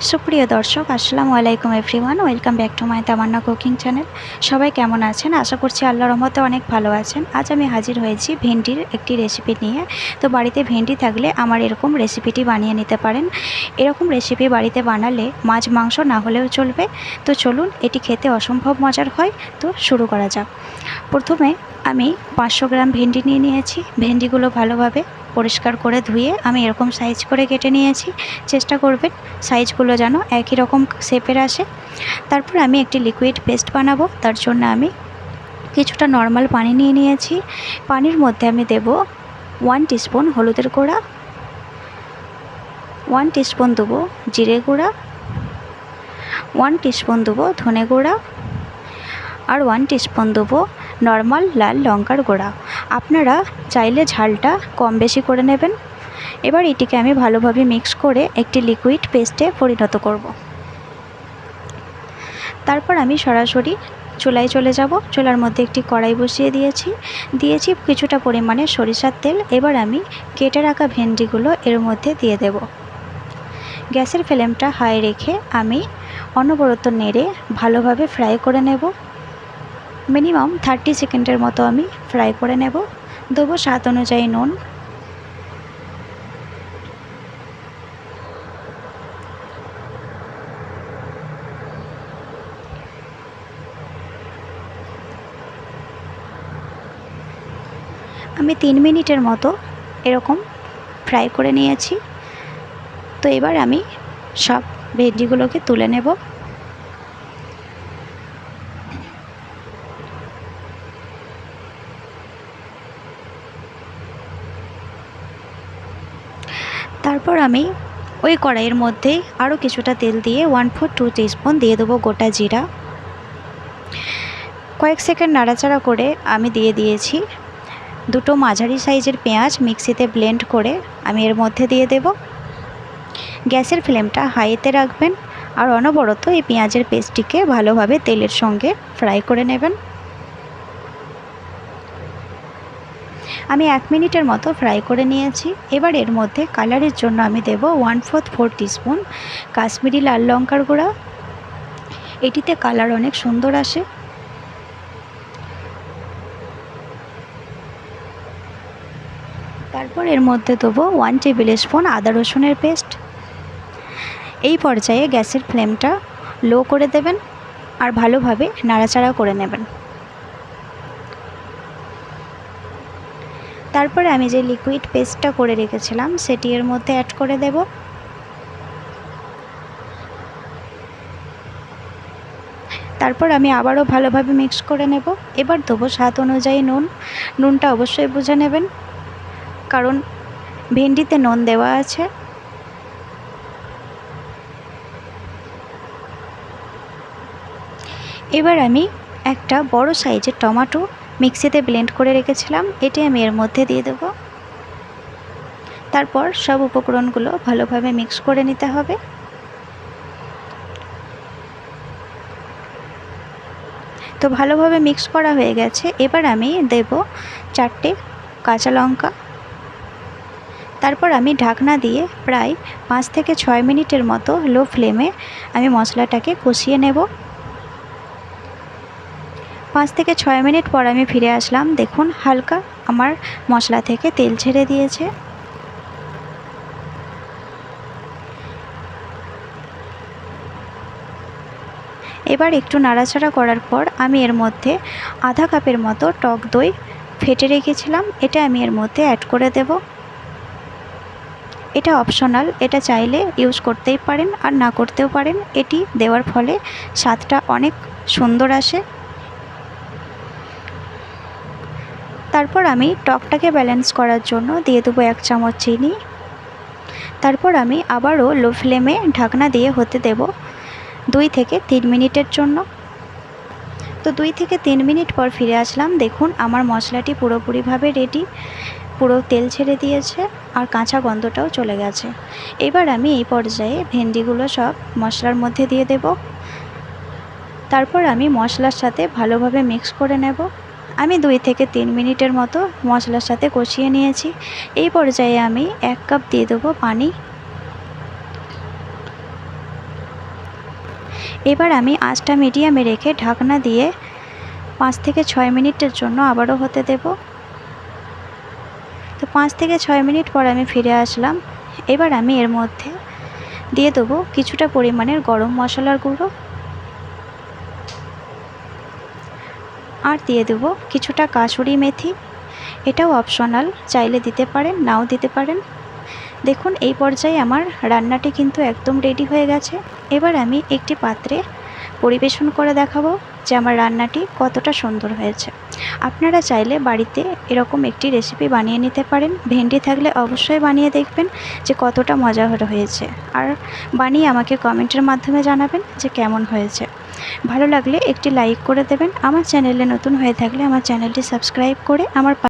সুপ্রিয় দর্শক, আসসালামু আলাইকুম everyone welcome back to my Tamanna cooking channel সবাই কেমন আছেন? আশা করছি আল্লাহর রহমতে অনেক ভালো আছেন। আজ আমি হাজির হয়েছি ভেন্ডির একটি রেসিপি নিয়ে। তো বাড়িতে ভেন্ডি থাকলে আমার এরকম রেসিপিটি বানিয়ে নিতে পারেন। এরকম রেসিপি বাড়িতে বানালে মাছ, মাংস না হলেও চলবে। তো চলুন, এটি খেতে অসম্ভব মজার হয়। তো শুরু করা যাক। প্রথমে আমি পাঁচশো গ্রাম ভেন্ডি নিয়ে নিয়েছি। ভেন্ডিগুলো ভালোভাবে পরিষ্কার করে ধুয়ে আমি এরকম সাইজ করে কেটে নিয়েছি। চেষ্টা করবেন সাইজগুলো যেন একই রকম শেপের আসে। তারপর আমি একটি লিকুইড পেস্ট বানাবো, তার জন্য আমি কিছুটা নর্মাল পানি নিয়ে নিয়েছি। পানির মধ্যে আমি দেব ওয়ান টিস্পুন হলুদের গুঁড়া ওয়ান টিস্পুন দেবো জিরে গুঁড়া ওয়ান টিস্পুন দেবো ধনে গুঁড়া, আর ওয়ান টিস্পুন দেবো নর্মাল লাল লঙ্কার গুঁড়া। আপনারা চাইলে ঝালটা কম বেশি করে নেবেন। এবার এটিকে আমি ভালোভাবে মিক্স করে একটি লিকুইড পেস্টে পরিণত করব। তারপর আমি সরাসরি চুলায় চলে যাব। চুলার মধ্যে একটি কড়াই বসিয়ে দিয়েছি। দিয়েছি কিছুটা পরিমাণে সরিষার তেল। এবার আমি কেটে রাখা ভেন্ডিগুলো এর মধ্যে দিয়ে দেব। গ্যাসের ফ্লেমটা হাই রেখে আমি অনবরত নেড়ে ভালোভাবে ফ্রাই করে নেব। মিনিমাম থার্টি সেকেন্ডের মতো আমি ফ্রাই করে নেব। দেবো স্বাদ অনুযায়ী নুন। আমি তিন মিনিটের মতো এরকম ফ্রাই করে নিয়েছি। তো এবার আমি সব ভেন্ডিগুলোকে তুলে নেব। তারপর আমি ওই কড়াইয়ের মধ্যে আরও কিছুটা তেল দিয়ে ওয়ান ফোর টু টিস্পুন দিয়ে দেবো গোটা জিরা। কয়েক সেকেন্ড নাড়াচাড়া করে আমি দিয়ে দিয়েছি দুটো মাঝারি সাইজের পেঁয়াজ মিক্সিতে ব্লেন্ড করে আমি এর মধ্যে দিয়ে দেব। গ্যাসের ফ্লেমটা হাইতে রাখবেন আর অনবরত এই পেঁয়াজের পেস্টটিকে ভালোভাবে তেলের সঙ্গে ফ্রাই করে নেবেন। আমি এক মিনিটের মতো ফ্রাই করে নিয়েছি। এবার এর মধ্যে কালারের জন্য আমি দেব one fourth four teaspoon Kashmiri লাল লঙ্কার গুঁড়া। এটিতে কালার অনেক সুন্দর আসে। তারপর এর মধ্যে দেবো ওয়ান টেবিল স্পুন আদা রসুনের পেস্ট। এই পর্যায়ে গ্যাসের ফ্লেমটা লো করে দেবেন আর ভালোভাবে নাড়াচাড়া করে নেবেন। তারপরে আমি যে লিকুইড পেস্টটা করে রেখেছিলাম, সেটি এর মধ্যে অ্যাড করে দেব। তারপর আমি আবারও ভালোভাবে মিক্স করে নেব। এবার দেবো স্বাদ অনুযায়ী নুন। নুনটা অবশ্যই বুঝে নেবেন, কারণ ভেন্ডিতে নুন দেওয়া আছে। এবার আমি একটা বড় সাইজের টমাটো মিক্সিতে ব্লেন্ড করে রেখেছিলাম, এটি আমি এর মধ্যে দিয়ে দেব। তারপর সব উপকরণগুলো ভালোভাবে মিক্স করে নিতে হবে। তো ভালোভাবে মিক্স করা হয়ে গেছে। এবার আমি দেব চারটে কাঁচা লঙ্কা। তারপর আমি ঢাকনা দিয়ে প্রায় পাঁচ থেকে ছয় মিনিটের মতো লো ফ্লেমে আমি মশলাটাকে কষিয়ে নেব। পাঁচ থেকে ছয় মিনিট পর আমি ফিরে আসলাম। দেখুন, হালকা আমার মশলা থেকে তেল ছেড়ে দিয়েছে। এবার একটু নাড়াচাড়া করার পর আমি এর মধ্যে আধা কাপের মতো টক দই ফেটে রেখেছিলাম। এটা আমি এর মধ্যে অ্যাড করে দেব। এটা অপশনাল এটা চাইলে ইউজ করতেই পারেন আর না করতেও পারেন। এটি দেওয়ার ফলে স্বাদটা অনেক সুন্দর আসে। তারপর আমি টকটাকে ব্যালেন্স করার জন্য দিয়ে দেবো এক চামচ চিনি। তারপর আমি আবারও লো ফ্লেমে ঢাকনা দিয়ে হতে দেব দুই থেকে তিন মিনিটের জন্য। তো দুই থেকে তিন মিনিট পর ফিরে আসলাম। দেখুন, আমার মশলাটি পুরোপুরিভাবে রেডি পুরো তেল ছেড়ে দিয়েছে আর কাঁচা গন্ধটাও চলে গেছে। এবার আমি এই পর্যায়ে ভেন্ডিগুলো সব মশলার মধ্যে দিয়ে দেব। তারপর আমি মশলার সাথে ভালোভাবে মিক্স করে নেব। আমি দুই থেকে তিন মিনিটের মতো মশলার সাথে কষিয়ে নিয়েছি। এই পর্যায়ে আমি এক কাপ দিয়ে দেবো পানি। এবার আমি আঁচটা মিডিয়ামে রেখে ঢাকনা দিয়ে পাঁচ থেকে ছয় মিনিটের জন্য আবারও হতে দেব। তো পাঁচ থেকে ছয় মিনিট পর আমি ফিরে আসলাম। এবার আমি এর মধ্যে দিয়ে দেবো কিছুটা পরিমাণের গরম মশলার গুঁড়ো। আর দিয়ে দেবো কিছুটা কাসুরি মেথি। এটাও অপশনাল চাইলে দিতে পারেন, নাও দিতে পারেন। দেখুন, এই পর্যায়ে আমার রান্নাটি কিন্তু একদম রেডি হয়ে গেছে। এবার আমি একটি পাত্রে পরিবেশন করে দেখাবো যে আমার রান্নাটি কতটা সুন্দর হয়েছে। আপনারা চাইলে বাড়িতে এরকম একটি রেসিপি বানিয়ে নিতে পারেন। ভেন্ডি থাকলে অবশ্যই বানিয়ে দেখবেন যে কতটা মজা হয়েছে। আর বানিয়ে আমাকে কমেন্টের মাধ্যমে জানাবেন যে কেমন হয়েছে। ভালো লাগলে একটি লাইক করে দেবেন। আমার চ্যানেলে নতুন হয়ে থাকলে আমার চ্যানেলটি সাবস্ক্রাইব করে আমার